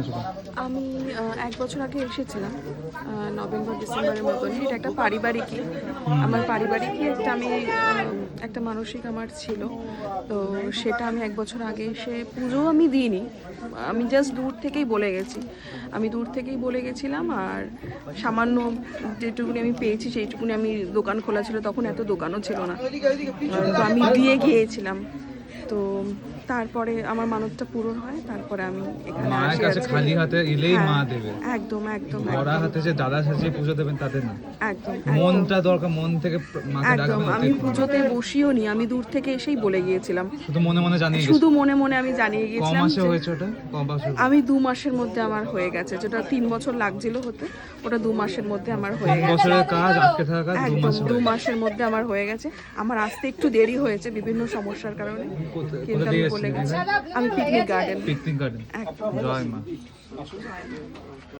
হয়েছিল আমি এক বছর আগে এসেছিলাম নভেম্বর, ডিসেম্বরের মতন এটা একটা পারিবারিকই। আমার পারিবারিকই একটা আমি একটা মানসিক আমার ছিল। তো সেটা আমি এক বছর আগে এসে পুজো আমি দিইনি। আমি জাস্ট দূর থেকেই বলে গেছি। আমি দূর থেকেই বলে গেছিলাম আর সামান্য যেটুকুনি আমি পেয়েছি, সেইটুকুনি আমি দোকান খোলা ছিল, তখন এত দোকানও ছিল না। তো আমি দিয়ে গিয়েছিলাম। তো তারপরে আমার মানবটা পূরণ হয় তারপরে আমি এখানে মায়ের কাছে খালি হাতে এলেই মা হ্যাঁ, দেবে। একদম একদম ভরা হাতে যে দাদা সাজিয়ে পুজো দেবেন তাদের না। একদম মনটা দরকার মন থেকে মাকে একদম ডাকবেন আমি। পুজোতে বসিও নি আমি দূর থেকে এসেই বলে গিয়েছিলাম। শুধু মনে মনে জানিয়ে শুধু মনে মনে আমি জানিয়ে গিয়েছিলাম মাসে হয়েছে ওটা? আমি দু মাসের মধ্যে আমার হয়ে গেছে যেটা তিন বছর লাগছিল হতে ওটা দু মাসের মধ্যে আমার হয়ে গেছে। বছরের কাজ আটকে থাকা একদম মাসে দু মাসের মধ্যে আমার হয়ে গেছে। আমার আসতে একটু দেরি হয়েছে বিভিন্ন সমস্যার কারণে। কিন্তু কোথা আমি দিয়ে বলে এসেছিলেন গেছি আমি পিকনিক গার্ডেন পিকনিক গার্ডেন জয় মা।